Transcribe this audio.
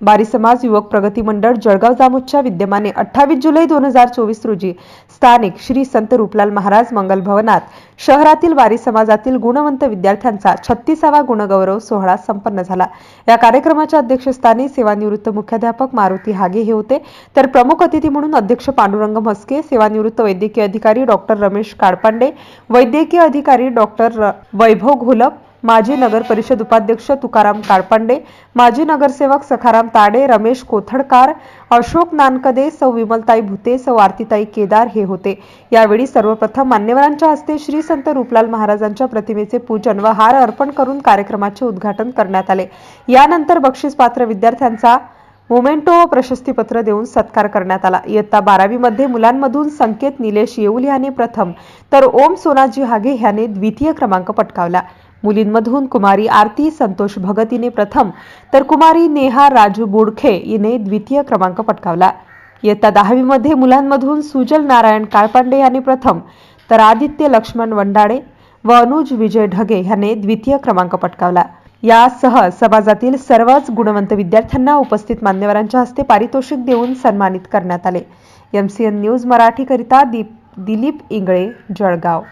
बारी समाज युवक प्रगती मंडळ जळगाव जामोदच्या विद्यमाने अठ्ठावीस जुलै दोन हजार चोवीस रोजी स्थानिक श्री संत रूपलाल महाराज मंगल भवनात शहरातील वारी समाजातील गुणवंत विद्यार्थ्यांचा छत्तीसावा गुणगौरव सोहळा संपन्न झाला. या कार्यक्रमाच्या अध्यक्षस्थानी सेवानिवृत्त मुख्याध्यापक मारुती हागे हे होते. तर प्रमुख अतिथी म्हणून अध्यक्ष पांडुरंग म्हस्के सेवानिवृत्त वैद्यकीय अधिकारी डॉक्टर रमेश काळपांडे वैद्यकीय अधिकारी डॉक्टर वैभव घोलप माजी नगर परिषद उपाध्यक्ष तुकाराम काळपांडे माजी नगरसेवक सखाराम ताडे रमेश कोथडकार अशोक नानकदे सौ विमलताई भुते सौ आरतीताई केदार हे होते. यावेळी सर्वप्रथम मान्यवरांच्या हस्ते श्री संत रूपलाल महाराजांच्या प्रतिमेचे पूजन व हार अर्पण करून कार्यक्रमाचे उद्घाटन करण्यात आले. यानंतर बक्षीसपात्र विद्यार्थ्यांचा मोमेंटो व प्रशस्तीपत्र देऊन सत्कार करण्यात आला. इयत्ता बारावीमध्ये मुलांमधून संकेत निलेश येऊल याने प्रथम तर ओम सोनाजी हागे ह्याने द्वितीय क्रमांक पटकावला. मुलींमधून कुमारी आरती संतोष भगत हिने प्रथम तर कुमारी नेहा राजू बोडखे हिने द्वितीय क्रमांक पटकावला. इयत्ता दहावीमध्ये मुलांमधून सुजल नारायण काळपांडे यांनी प्रथम तर आदित्य लक्ष्मण वंडाळे व अनुज विजय ढगे ह्याने द्वितीय क्रमांक पटकावला. यासह समाजातील सर्वच गुणवंत विद्यार्थ्यांना उपस्थित मान्यवरांच्या हस्ते पारितोषिक देऊन सन्मानित करण्यात आले. एम सी एन न्यूज मराठीकरिता दीप दिलीप इंगळे जळगाव.